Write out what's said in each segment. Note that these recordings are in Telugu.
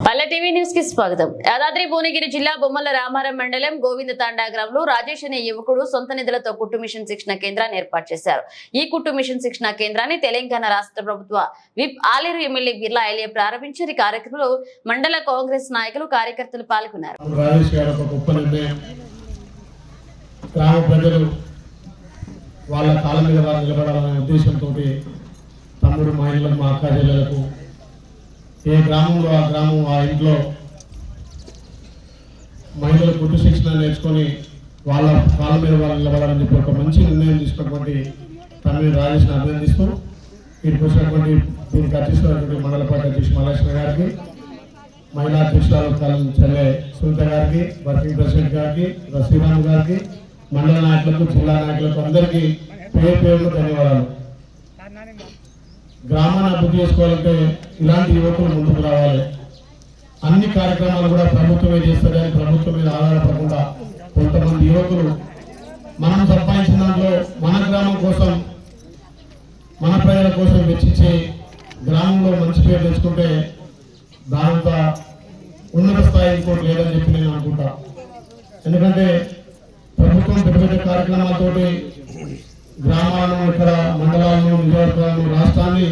పల్లె టీవీ న్యూస్కి స్వాగతం. యాదాద్రి భువనగిరి జిల్లా బొమ్మల రామారం మండలం గోవింద తాండా గ్రామంలో రాజేష్ అనే యువకుడు సొంత నిధులతో కుట్టు మిషన్ శిక్షణ కేంద్రాన్ని ఏర్పాటు చేశారు. ఈ కుట్టు మిషన్ శిక్షణ కేంద్రాన్ని తెలంగాణ రాష్ట్ర ప్రభుత్వ విప్ ఆలేరు ఎమ్మెల్యే బిర్లా ఐలియా ప్రారంభించారు. ఈ కార్యక్రమంలో మండల కాంగ్రెస్ నాయకులు కార్యకర్తలు పాల్గొన్నారు. వాళ్ళ కాలం మీద నిలబడాలనే ఉద్దేశంతో తమ్ముడు మహిళలకు మా అక్క ఏ గ్రామంలో ఆ గ్రామం ఆ ఇంట్లో మహిళలు కుట్టు శిక్షణ నేర్చుకొని వాళ్ళ కాళ్ళ మీద వాళ్ళు నిలబడాలని చెప్పి ఒక మంచి నిర్ణయం తీసుకున్నటువంటి తమిళ రాజేష్ని అభినందిస్తూ వీరికి వచ్చినటువంటి దీనికి అధ్యక్షులైనటువంటి మండల పార్టీ అధ్యక్షుడు మహాలక్ష్మి గారికి మహిళా అధ్యక్షురాలు కాలం చెల్లె సునీత గారికి వర్కింగ్ ప్రెసిడెంట్ గారికి శ్రీరామ్ గారికి మండల నాయకులకు జిల్లా నాయకులకు అందరికీ పేరు పేరును ధన్యవాదాలు. గ్రామాన్ని అభివృద్ధి చేసుకోవాలంటే ఇలాంటి యువకులు ముందుకు రావాలి. అన్ని కార్యక్రమాలు కూడా ప్రభుత్వమే చేస్తుందని ప్రభుత్వం మీద ఆధారపడకుండా కొంతమంది యువకులు మనం సంపాదించిన దాంట్లో మన గ్రామం కోసం మన ప్రజల కోసం వెచ్చించి గ్రామంలో మంచి పేరు తెచ్చుకుంటే దానంత ఉన్నత స్థాయి ఇంకోటి లేదని చెప్పి నేను అనుకుంటా. ఎందుకంటే ప్రభుత్వం పెద్ద పెద్ద కార్యక్రమాలతోటి గ్రామాలను ఇక్కడ మండలాలను నియోజకవర్గాలను రాష్ట్రాన్ని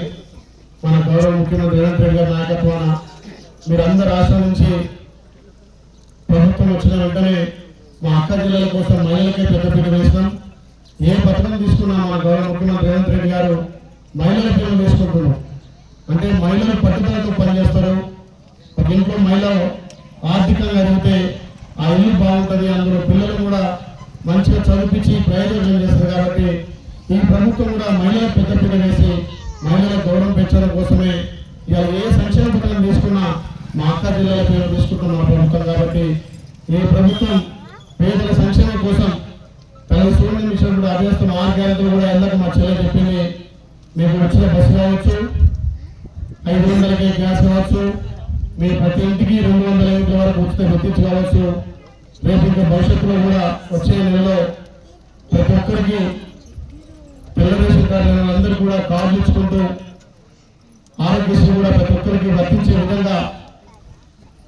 మన గౌరవ ముఖ్యమంత్రి రేవంత్ రెడ్డి గారి నాయకత్వాన మీరందరూ రాష్ట్రం నుంచి ప్రభుత్వం వచ్చిన వెంటనే మా అక్క జిల్లాల కోసం మహిళలకే పెద్దపీట వేసినాం. ఏ పథకం తీసుకున్నా మన గౌరవ ముఖ్యమంత్రి రేవంత్ రెడ్డి గారు మహిళల పేరు వేసుకుంటున్నాం అంటే మహిళలు పట్టుదలతో పనిచేస్తారు. ఒక ఇంట్లో మహిళ ఆర్థికంగా ఎదిగితే ఆ ఇల్లు బాగుంటుంది అందులో పిల్లలు కూడా మంచిగా చదివించి ప్రయోజనం చేస్తారు కాబట్టి ఈ ప్రభుత్వం కూడా మహిళల పెద్దపీట వేసి మహిళల గౌరవం పెంచడం కోసమే ఇలా ఏ సంక్షేమ పథకం తీసుకున్నా మా అక్క జిల్లాల పేరు తీసుకుంటున్న మా ప్రభుత్వం కాబట్టి ఈ ప్రభుత్వం పేదల సంక్షేమం కోసం తన సూర్య మిషన్ కూడా అభ్యస్తం ఆరు గ్యారెంటీలు కూడా ఎల్లక మా చెల్లె చెప్పింది. మీకు వచ్చిన బస్సు కావచ్చు ఐదు వందలకి గ్యాస్ కావచ్చు మీ ప్రతి ఇంటికి రెండు వందల యూనిట్ల వరకు ఉచిత గుర్తించి కావచ్చు. రేపు ఇంకా భవిష్యత్తులో కూడా వచ్చే నెలలో ప్రతి ఒక్కరికి తెల్ల రేషన్ అందరూ కూడా కార్డులు ఇచ్చుకుంటూ ఆరోగ్యశ్రీ కూడా ప్రతి ఒక్కరికి వర్తించే విధంగా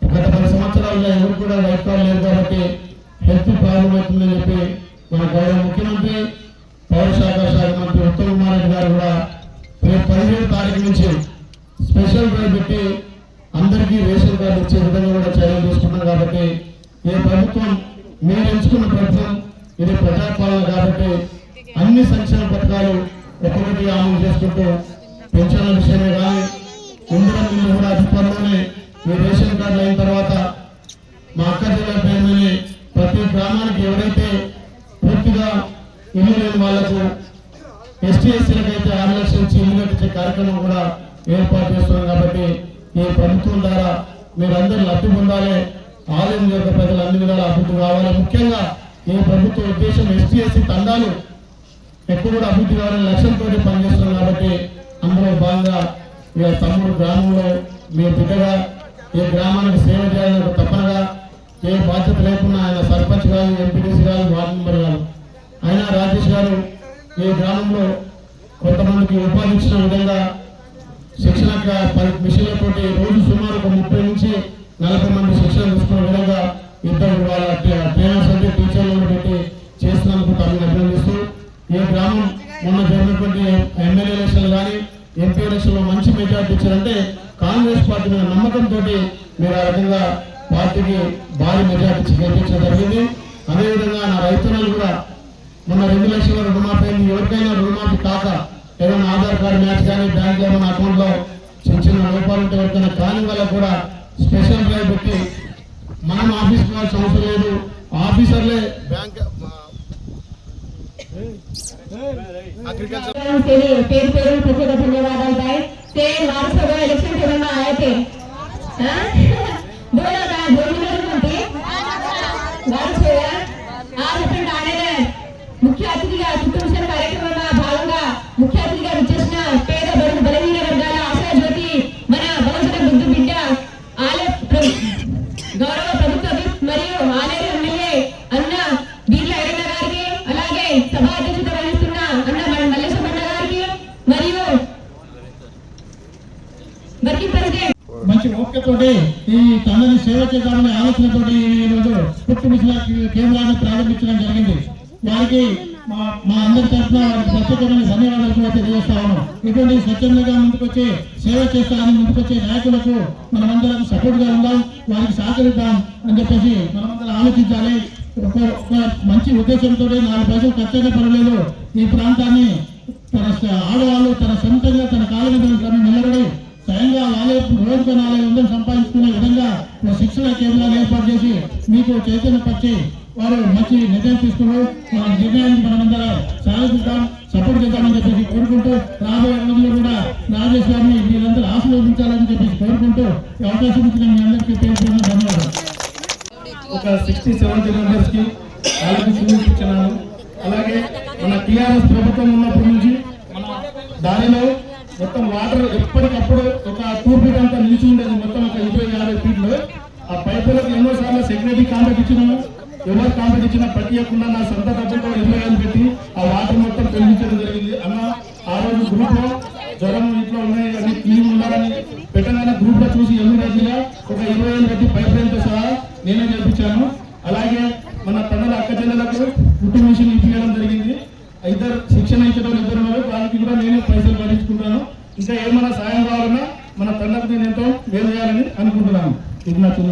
గత పది సంవత్సరాల్లో ఎవరు కూడా వైట్ కార్డు లేదు కాబట్టి హెల్త్ ప్రాబ్లం అవుతుందని చెప్పి మన గౌరవ ముఖ్యమంత్రి పౌర శాఖ శాఖ మంత్రి ఉత్తమ్ కుమార్ రెడ్డి గారు కూడా రేపు పదిహేను తారీఖు నుంచి స్పెషల్ డ్రైవ్ పెట్టి అందరికీ రేషన్ కార్డు ఇచ్చే విధంగా కూడా చర్యలు తీసుకున్నాం కాబట్టి ఈ ప్రభుత్వం మీరు ఎంచుకున్న ప్రభుత్వం ఇది ప్రజాపాలన కాబట్టి అన్ని సంక్షేమ పథకాలు ఒక్కొక్కటి అమలు చేసుకుంటూ పెన్షన్ల విషయమే కానీ ఉండడం మిల్లు కూడా అతి త్వరలోనే ఈ రేషన్ కార్డు అయిన తర్వాత మా అక్క జిల్లా పేరుని ప్రతి గ్రామానికి ఎవరైతే పూర్తిగా ఇల్లు లేని వాళ్ళకు ఎస్టీ ఎస్సీలకు అయితే ఆరు లక్షల నుంచి ఇల్లు కట్టించే కార్యక్రమం కూడా ఏర్పాటు చేస్తున్నాం కాబట్టి ఈ ప్రభుత్వం ద్వారా మీరందరూ లబ్ధి పొందాలి. ఆలయం యొక్క ప్రజలు అన్ని విధాల అభివృద్ధి కావాలి. ముఖ్యంగా ఈ ప్రభుత్వ ఉద్దేశం ఎస్టీ ఎస్సీ తండాలు ఎక్కువ కూడా అభివృద్ధి కావాలని లక్ష్యంతో పనిచేస్తున్నాం కాబట్టి అందులో భాగంగా మీ తమ్ముడు గ్రామంలో మీ బిడ్డగా ఏ గ్రామానికి సేవ చేయాలని ఒక తప్పనగా ఏ బాధ్యత లేకుండా ఆయన సర్పంచ్ గారు ఎంపీటీసీ గారు వార్డు మెంబర్ గారు. అయినా రాజేష్ గారు ఈ గ్రామంలో కొంతమందికి ఉపాధి ఇచ్చిన విధంగా శిక్షణ క- మిషన్లతోటి రోజు సుమారు ఒక ముప్పై నుంచి నలభై మంది శిక్షణ తీసుకున్న విధంగా ఇద్దరు వాళ్ళ ట్రైనర్స్ అంటే మొన్న జరిగినటువంటి ఎమ్మెల్యే ఎలక్షన్లు కానీ ఎంపీ ఎలక్షన్లో మంచి మెజార్టీ ఇచ్చారంటే కాంగ్రెస్ పార్టీ మీద నమ్మకంతో మీరు ఆ రకంగా పార్టీకి భారీ మెజార్టీ గెలిపించడం జరిగింది. అదేవిధంగా నా రైతులను కూడా మొన్న రెండు లక్షల రుణమాఫీ అయింది. ఎవరికైనా రుణమాఫీ కాక ఏదైనా ఆధార్ కార్డు మ్యాచ్ కానీ బ్యాంక్ ఏమైనా అకౌంట్లో చిన్న చిన్న లోపాలు ఉంటే ఎవరికైనా కాని వాళ్ళకు కూడా స్పెషల్ డ్రైవ్ పెట్టి మనం ఆఫీస్కి రావాల్సిన అవసరం లేదు. ఆఫీసర్లే केली. तेल धन्यवाद आहे ते वारसभा इलेक्शन आहे ते बोला बोलून మరియు ఈ తనని సేవ చేద్దామనే ఆలోచనతోటి ఈ పుట్టు మిషన్ కేంద్రాన్ని ప్రారంభించడం జరిగింది. వారికి మా మా అందరి తరఫున వారికి ప్రత్యేకమైన ధన్యవాదాలు కూడా తెలియజేస్తా ఉన్నాం. ఇటువంటి స్వచ్ఛందంగా ముందుకొచ్చి సేవ చేస్తామని ముందుకొచ్చే నాయకులకు మనమందరం సపోర్ట్గా ఉందాం వారికి సహకరిద్దాం అని చెప్పేసి మనమందరం ఆలోచించాలి. ఒక మంచి ఉద్దేశంతో నాలుగు పైసలు ఖర్చైనా పర్వాలేదు. ఈ ప్రాంతాన్ని తన ఆడవాళ్ళు తన సొంతంగా తన కాళ్ళ నిలబడి స్వయంగా వాళ్ళే రోజుకు నాలుగు వందలు సంపాదించుకునే విధంగా ఒక శిక్షణ కేంద్రాలు ఏర్పాటు చేసి మీకు చైతన్య పరిచి వారు మంచి నిర్ణయం తీసుకున్నారు. మన నిర్ణయానికి మనమందరం సాధిద్దాం సపోర్ట్ చేద్దామని చెప్పేసి కోరుకుంటూ రాబోయే రోజుల్లో కూడా రాజేష్ గారిని మీరందరూ ఆశీర్వదించాలని చెప్పేసి కోరుకుంటూ ఈ అవకాశం ఇచ్చిన మీ అందరికీ పేర్కొన్న ధన్యవాదాలు. ఒక సిక్స్టీ సెవెంటీ మెంబర్స్కి వాళ్ళకి చూపించినాను అలాగే మన టీఆర్ఎస్ ప్రభుత్వం ఉన్నప్పటి నుంచి మన దానిలో మొత్తం వాటర్ ఎప్పటికప్పుడు ఒక టూ ఫీట్ అంతా నిలిచి ఉండేది. మొత్తం ఒక ఇరవై యాభై ఫీట్లు. ఆ పైపులకు ఎన్నో సార్లు సెక్యూరిటీ కాంటాక్ట్ ఇచ్చినాము ఎవరు కాంటాక్ట్ ఇచ్చినా ప్రతి ప్రత్యేకంగా నా సొంత డబ్బులతో ఇరవై పెట్టి ఆ వాటర్ మొత్తం తొలగించడం జరిగింది అన్న ఆ రోజు గ్రూప్లో జ్వరం ఇంట్లో ఉన్నాయి అన్ని క్లీన్ ఉండాలని పెట్టగానే గ్రూప్లో చూసి ఎన్ని రోజులుగా ఒక ఇరవై ఏళ్ళు పెట్టి పైప్ లైన్తో సహా నేనే చేపించాను అలాగే మన తనల అక్క చెల్లెలకు పుట్టి మిషన్ ఇప్పించడం జరిగింది ఇద్దరు శిక్షణ ఇచ్చడం ఇద్దరు ఉన్నారు. వాళ్ళకి కూడా నేనే పైసలు భరించుకుంటాను. ఇంకా ఏమైనా సాయం కావాలన్నా మన తండ్రికి నేను ఎంతో వేలు చేయాలని అనుకుంటున్నాను. ఇది నా చిన్న